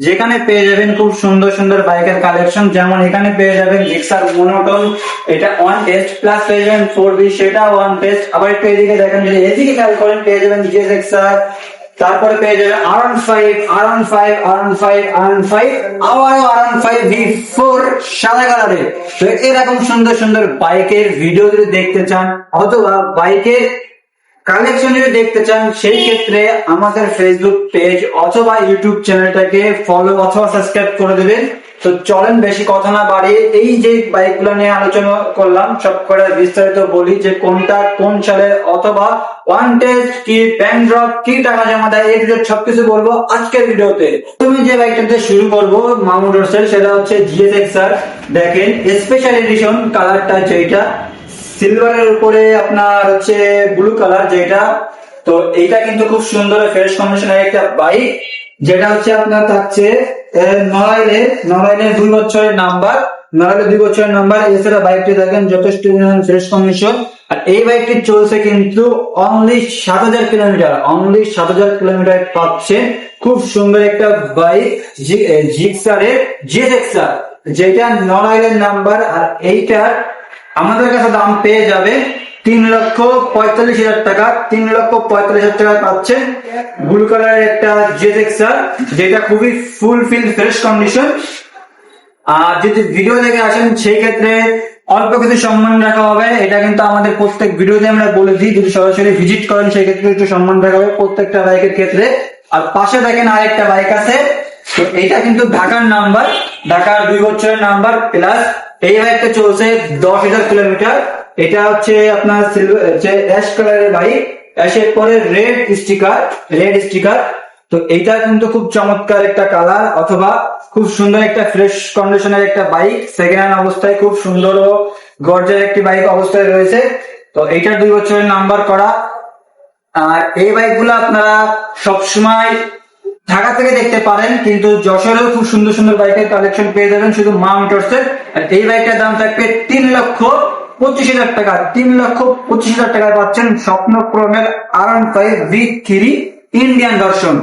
যেখানে পেয়ে যাবেন খুব সুন্দর সুন্দর বাইকের কালেকশন যেমন এখানে পেয়ে যাবেন জিক্সার মোনোটন, এটা ওয়ান টেস্ট প্লাস পেয়ে যাবেন ফোর বি সেটা ওয়ান টেস্ট আবার একটু এদিকে দেখেন যদি এদিকে খেয়াল করেন, পেয়ে যাবেন তারপরে পেয়ে যাবে R one five R one five R one five R one five আবারও R one five V four সাদা কালারের। তো এরকম সুন্দর সুন্দর বাইকের ভিডিও যদি দেখতে চান, অথবা বাইকের কালেকশন যদি দেখতে চান, সেই ক্ষেত্রে আমাদের ফেসবুক পেজ অথবা ইউটিউব চ্যানেলটাকে ফলো অথবা সাবস্ক্রাইব করে দেবেন। তো চলেন বেশি কথা না বাড়িয়ে এই যে বাইকগুলো নিয়ে আলোচনা করলাম, সব করে বিস্তারিত বলি যে কোনটা কোন সালের অথবা কি ব্যাংক ড্রপ কি টাকা জমা দেয়, এই বলব আজকের ভিডিওতে। তুমি যে শুরু করব সেটা হচ্ছে দেখেন স্পেশাল এডিশন কালারটা যেটা সিলভারের উপরে আপনার হচ্ছে ব্লু কালার যেটা তো এইটা কিন্তু খুব সুন্দর ফ্রেশ কন্ডিশনের একটা বাইক যেটা হচ্ছে আপনার থাকছে নড়াইলে নড়াইলের দুই বছরের নাম্বার, নড়াইলে দুই বছরের নাম্বার এছাড়া বাইকটি যথেষ্ট কন্ডিশন আর এই বাইকটি চলছে কিন্তু অনলি সাত হাজার কিলোমিটার অনলি সাত হাজার কিলোমিটার পাচ্ছে খুব সুন্দর একটা বাইক জিক্সারের জিএক্সার যেটা নড়াইলের নাম্বার, আর এইটার আমাদের কাছে দাম পেয়ে যাবে তিন লক্ষ পঁয়তাল্লিশ হাজার টাকা, তিন লক্ষ পঁয়তাল্লিশ হাজার টাকা পাচ্ছেন ব্লু কালারের একটা জেজেক্সার যেটা খুবই ফুল ফিল ফ্রেশ কন্ডিশন আর যদি ভিডিও দেখে আসেন, সেই ক্ষেত্রে অল্প কিছু সম্মান রাখা হবে। এটা কিন্তু আমাদের প্রত্যেক ভিডিওতে আমরা বলে দিই। যদি সরাসরি ভিজিট করেন, সেই ক্ষেত্রে একটু সম্মান রাখা হবে প্রত্যেকটা বাইকের ক্ষেত্রে। আর পাশে দেখেন আরেকটা বাইক আছে। তো এটা কিন্তু ঢাকার নাম্বার ঢাকার দুই বছরের নাম্বার প্লাস এই বাইকটা চলছে দশ হাজার কিলোমিটার এটা হচ্ছে আপনার সিলভার যে অ্যাশ কালারের বাইক অ্যাশের পরে রেড স্টিকার রেড স্টিকার তো এইটা কিন্তু খুব চমৎকার একটা কালার অথবা খুব সুন্দর একটা ফ্রেশ কন্ডিশনের একটা বাইক সেকেন্ড হ্যান্ড অবস্থায় খুব সুন্দর ও গর্জের একটি বাইক অবস্থায় রয়েছে। তো এইটার দুই বছরের নাম্বার করা। আর এই বাইকগুলো আপনারা সবসময় ঢাকা থেকে দেখতে পারেন, কিন্তু যশোরেও খুব সুন্দর সুন্দর বাইকের কালেকশন পেয়ে যাবেন শুধু মা মোটরসের আর এই বাইকটার দাম থাকবে তিন লক্ষ পঁচিশ হাজার টাকা। তিন লক্ষ পঁচিশ হাজার টাকায় পাচ্ছেন স্বপ্নপ্রমের আর ভি থ্রি ইন্ডিয়ান দর্শন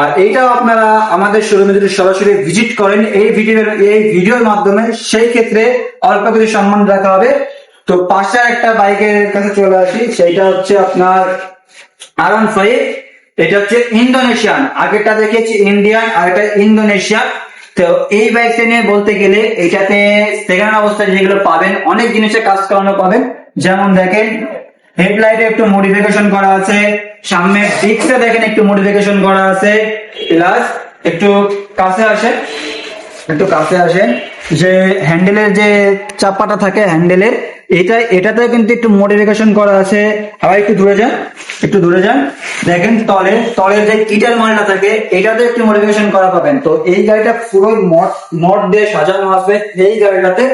আর এইটাও আপনারা আমাদের শোরুমে যদি সরাসরি ভিজিট করেন, এই ভিডিওর এই ভিডিওর মাধ্যমে সেই ক্ষেত্রে অল্প কিছু সম্মান রাখা হবে। তো পাশে একটা বাইকের কাছে চলে আসি, সেইটা হচ্ছে আপনার আর ফাইভ। এটা হচ্ছে ইন্দোনেশিয়ান। আগেরটা দেখেছি, ইন্ডিয়ান, আর এটা ইন্দোনেশিয়ান। তো এই বাইকটা নিয়ে বলতে গেলে এটাতে সেকেন্ড অবস্থায় যেগুলো পাবেন, অনেক জিনিসের কাজ করানো পাবেন। যেমন দেখেন হেডলাইটে একটু মডিফিকেশন করা আছে সামনে ডিক্সে দেখেন একটু মডিফিকেশন করা আছে প্লাস একটু কাছে আসে একটু কাছে আসেন। যে হ্যান্ডেলের যে চাপাটা থাকে হ্যান্ডেলের, এটা এটাতে কিন্তু একটু মডিফিকেশন করা আছে। আবার একটু দূরে যান, একটু দূরে যান। দেখেন তলে, তলের যে কিটার মালটা থাকে এটাতে একটু মডিফিকেশন করা পাবেন। তো এই গাড়িটা পুরো মড মড দিয়ে সাজানো আছে এই গাড়িটাতে।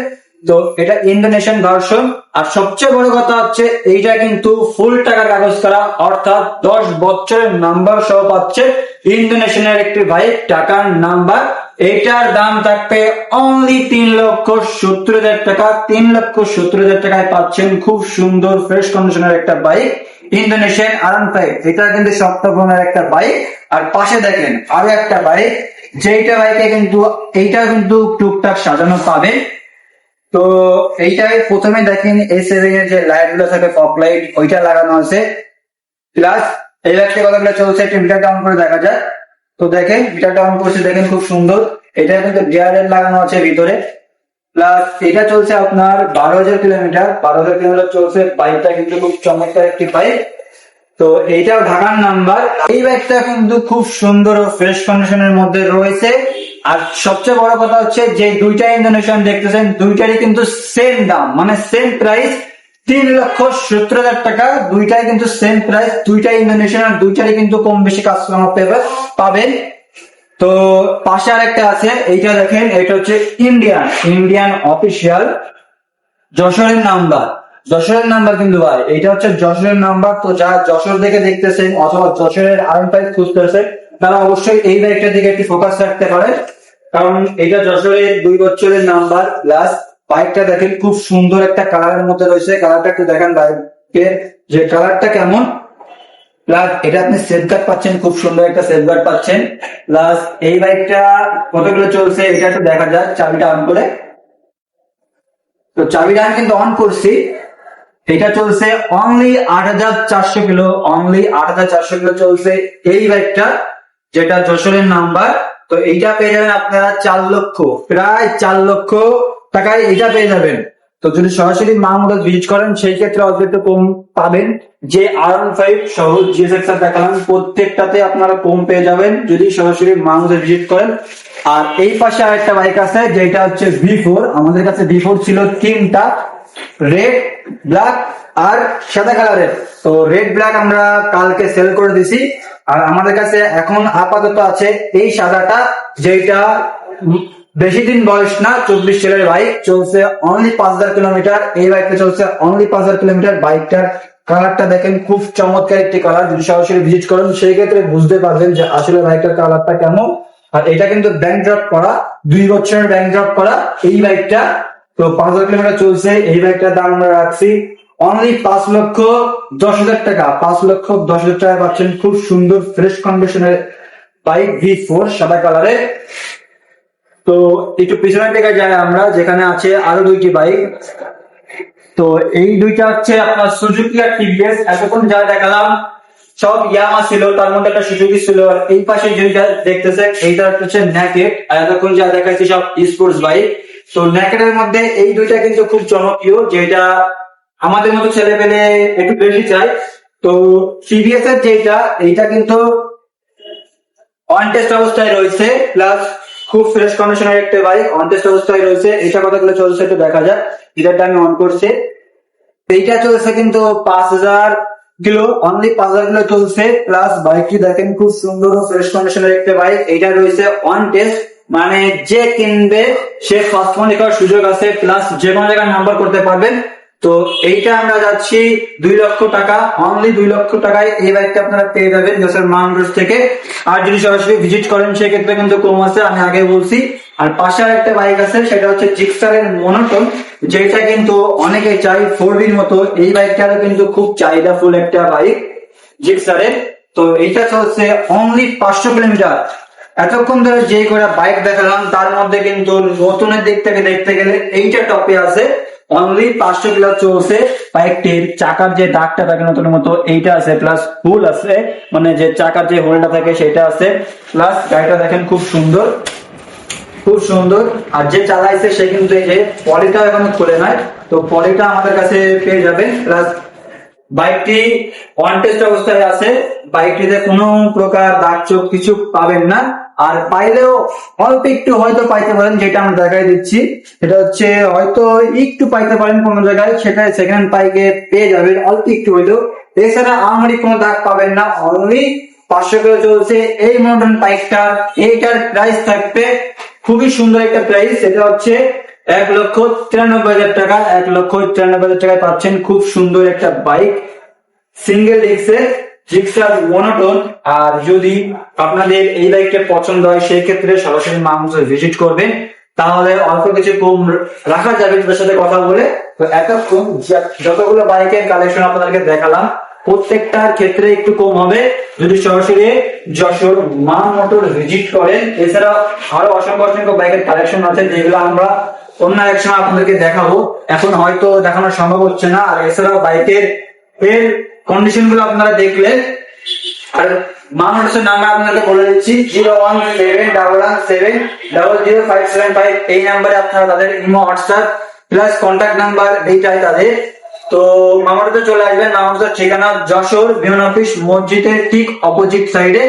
তো এটা ইন্দোনেশিয়ান ভার্সন। আর সবচেয়ে বড় কথা হচ্ছে, এইটা কিন্তু ফুল টাকার কাগজ করা, অর্থাৎ দশ বছরের নাম্বার সহ পাচ্ছে ইন্দোনেশিয়ানের একটি বাইক টাকার নাম্বার এটার দাম থাকবে অনলি তিন লক্ষ সত্তর হাজার টাকা। তিন লক্ষ সত্তর হাজার টাকায় পাচ্ছেন খুব সুন্দর ফ্রেশ কন্ডিশনের একটা বাইক ইন্দোনেশিয়ান আরাম ফাইভ এটা কিন্তু সপ্তগ্রমের একটা বাইক আর পাশে দেখেন, আরও একটা বাইক যেইটা বাইকে কিন্তু এইটা কিন্তু টুকটাক সাজানো পাবে। তো এইটাই প্রথমে দেখেন এই সেভেন এর যে লাইটগুলো থাকে ফক লাইট ওইটা লাগানো আছে। প্লাস এই লাইটটা কতগুলো চলছে একটু মিটার ডাউন করে দেখা যায় তো দেখেন মিটার ডাউন করছে, দেখেন খুব সুন্দর। এটা কিন্তু ডিআরএল লাগানো আছে ভিতরে। প্লাস এটা চলছে আপনার বারো হাজার কিলোমিটার বারো হাজার কিলোমিটার চলছে বাইকটা কিন্তু খুব চমৎকার একটি বাইক তো এইটাও ঢাকার নাম্বার। এই বাইকটা কিন্তু খুব সুন্দর ও ফ্রেশ কন্ডিশনের মধ্যে রয়েছে। আর সবচেয়ে বড় কথা হচ্ছে যে দুইটা ইন্দোনেশিয়ান দেখতেছেন, দুইটারই কিন্তু সেম দাম মানে সেম প্রাইস তিন লক্ষ সত্তর হাজার টাকা। দুইটাই কিন্তু সেম প্রাইস দুইটা ইন্দোনেশিয়ান আর দুইটারই কিন্তু কম বেশি কাস্টমার পেবে পাবেন। তো পাশে আরেকটা আছে, এইটা দেখেন, এটা হচ্ছে ইন্ডিয়ান ইন্ডিয়ান অফিসিয়াল যশোরের নাম্বার। যশোরের নাম্বার কিন্তু ভাই, এইটা হচ্ছে যশোরের নাম্বার তো যা যশোর থেকে দেখতেছেন অথবা যশোরের আয়রন পাইপ খুঁজতেছে, তারা অবশ্যই এই বাইকটার দিকে একটু ফোকাস রাখতে পারে। কারণ এটা যশোরের দুই বছরের নাম্বার প্লাস বাইকটা দেখেন খুব সুন্দর একটা কালারের মধ্যে রয়েছে। কালারটা একটু দেখেন বাইকের যে কালারটা কেমন। প্লাস এটা আপনি সেফগার্ড পাচ্ছেন, খুব সুন্দর একটা সেফগার্ড পাচ্ছেন। প্লাস এই বাইকটা কতগুলো চলছে, এটা একটু দেখা যাক, চাবিটা অন করে। তো চাবিটা আমি কিন্তু অন করছি। এটা চলছে অনলি আট হাজার চারশো কিলো অনলি আট হাজার চারশো কিলো চলছে এই বাইকটা যেটা যশোরের নাম্বার তো এইটা পেয়ে যাবেন আপনারা চার লক্ষ, প্রায় চার লক্ষ টাকায় এইটা পেয়ে যাবেন। তো যদি সরাসরি মাহমুদ ভিজিট করেন, সেই ক্ষেত্রে অল্প কম পাবেন। যে আর ফাইভ সহ জিএসএক্স দেখালাম, প্রত্যেকটাতে আপনারা কম পেয়ে যাবেন, যদি সরাসরি মাহমুদ ভিজিট করেন। আর এই পাশে আরেকটা বাইক আছে, যেটা হচ্ছে ভি ফোর আমাদের কাছে ভি ফোর ছিল তিনটা। রেড ব্ল্যাক আর সাদা কালারের তো রেড ব্ল্যাক আমরা কালকে সেল করে দিছি। আর আমাদের কাছে এখন আপাতত আছে এই সাদাটা যেটা বেশি দিন বয়স না, চব্বিশ ছেলের বাইক চলছে অনলি পাঁচ হাজার কিলোমিটার এই বাইকটা চলছে অনলি পাঁচ হাজার কিলোমিটার বাইকটার কালারটা দেখেন, খুব চমৎকার একটি কালার যদি সরাসরি ভিজিট করেন, সেই ক্ষেত্রে বুঝতে পারবেন যে আসলে বাইকটার কালারটা কেমন। আর এটা কিন্তু ব্যাংক ড্রপ করা, দুই বছরের ব্যাংক ড্রপ করা, এই বাইকটা তো পাঁচ হাজার কিলোমিটার চলছে, এই বাইকটার দাম আমরা রাখছি। অনলি পাঁচ লক্ষ দশ হাজার টাকা। পাঁচ লক্ষ দশ হাজার টাকা পাচ্ছেন খুব সুন্দর ফ্রেশ কন্ডিশনের বাইক ভি ফোর সাদা কালারের তো একটু পিছনের দিকে যাই আমরা, যেখানে আছে আরও দুইটি বাইক তো এই দুইটা হচ্ছে আপনার সুজুকি আর টিভিএস এতক্ষণ যা দেখালাম, সব ইয়ামা ছিল, তার মধ্যে একটা সুজুকি ছিল। আর এই পাশে যেটা দেখতেছে এইটা হচ্ছে ন্যাকেট আর এতক্ষণ যা দেখাচ্ছি সব স্পোর্টস বাইক তো ন্যাকেটের মধ্যে এই দুইটা কিন্তু খুব জনপ্রিয়, যেটা আমাদের মতো ছেলে পেলে একটু বেশি চাই তো টিভিএস এর যেটা, এইটা কিন্তু অন টেস্ট অবস্থায় রয়েছে প্লাস খুব ফ্রেশ কন্ডিশনের একটা বাইক অন টেস্ট অবস্থায় রয়েছে। এটা কতগুলো চলছে একটু দেখা যাক, যেটা আমি অন করছি। এইটা চলছে কিন্তু পাঁচ হাজার কিলো অনলি পাঁচ হাজার কিলো চলছে প্লাস বাইকটি দেখেন খুব সুন্দর ও ফ্রেশ কন্ডিশনের একটা বাইক এইটা রয়েছে অন টেস্ট মানে যে কিনবে, সে ফার্স্ট ফোন দেখার সুযোগ আছে প্লাস যে কোনো জায়গায় নাম্বার করতে পারবেন। তো এইটা আমরা যাচ্ছি দুই লক্ষ টাকা অনলি দুই লক্ষ টাকায় এই বাইকটা আপনারা পেয়ে যাবেন যশোর মাউন্ট থেকে। আর যদি সরাসরি ভিজিট করেন, সেক্ষেত্রে কিন্তু কম আছে, আমি আগে বলছি। আর পাশে একটা বাইক আছে, সেটা হচ্ছে জিক্সারের মনোটন যেটা কিন্তু অনেকে চাই ফোর বির মতো। এই বাইকটারও কিন্তু খুব চাহিদা ফুল একটা বাইক জিক্সারের তো এইটা চলছে অনলি পাঁচশো কিলোমিটার। এতক্ষণ ধরে যে করে বাইক দেখালাম, তার মধ্যে কিন্তু নতুনের দিক থেকে দেখতে গেলে এইটা টপে আছে অনলি পাঁচশো কিলো চলছে। বাইকটির চাকার যে দাগটা থাকে নতুনের মতো, এইটা আছে প্লাস হুল আছে মানে যে চাকার যে হোলটা থাকে সেটা আছে। প্লাস গাড়িটা দেখেন খুব সুন্দর খুব সুন্দর। আর যে চালাইছে সে কিন্তু এই যে পলিটা এখনও খুলে নাই। তো পলিটা আমাদের কাছে পেয়ে যাবেন। প্লাস বাইকটি অন টেস্ট অবস্থায় আছে। বাইকটিতে কোনো প্রকার দাগ চোখ কিছু পাবেন না। আর পাইলেও অল্প একটু হয়তো পাইতে পারেন, যেটা আমরা দেখাই দিচ্ছি। সেটা হচ্ছে, হয়তো একটু পাইতে পারেন কোনো জায়গায়, সেটা সেকেন্ড বাইকে পেয়ে যাবেন অল্প একটু হইলেও। এছাড়া আমারই কোনো দাগ পাবেন না, অনলি পাঁচশো কিলো চলছে। এই মডেল বাইকটা এইটার প্রাইস থাকবে, খুবই সুন্দর একটা প্রাইস এটা হচ্ছে এক লক্ষ তিরানব্বই হাজার টাকা, এক লক্ষ তিরানব্বই হাজার টাকায় পাচ্ছেন খুব সুন্দর একটা বাইক সিঙ্গেল ডিস্কের জিক্সার মনোটোন আর যদি আপনাদের এই বাইকটা পছন্দ হয় সেই ক্ষেত্রে সরাসরি মাহমুজে ভিজিট করবেন। তাহলে অল্প কিছু কম রাখা যাবে তাদের সাথে কথা বলে। তো এতক্ষণ যতগুলো বাইকের কালেকশন আপনাদেরকে দেখালাম প্রত্যেকটার ক্ষেত্রে একটু কম হবে। যদি সরাসরি যশোর মা মোটর ভিজিট করেন, এছাড়া আরও অসংখ্য অসংখ্য বাইকের কালেকশন আছে, যেগুলো আমরা অন্য এক সময় আপনাদেরকে দেখাবো। এখন হয়তো দেখানো সম্ভব হচ্ছে না, আর এছাড়াও বাইকের এর কন্ডিশনগুলো আপনারা দেখলে। আর মানুষের নাম্বার আপনাকে বলে দিচ্ছি zero one seven double one seven double zero five seven five এই নাম্বারে আপনারা তাদের Imo WhatsApp plus contact number এইটাই তাদের। তো মামারতে চলে আসবেন মামারতের ঠিকানা যশোর বিমান অফিস মসজিদের ঠিক অপোজিট সাইডে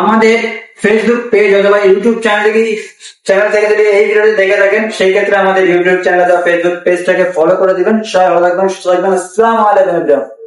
আমাদের ফেসবুক পেজ অথবা ইউটিউব চ্যানেল থেকে চ্যানেল থেকে যদি এই ভিডিওটি দেখে থাকেন, সেই ক্ষেত্রে আমাদের ইউটিউব চ্যানেল অথবা ফেসবুক পেজটাকে ফলো করে দিবেন। সবাই ভালো থাকবেন, সুস্থ থাকবেন। আসসালামু আলাইকুম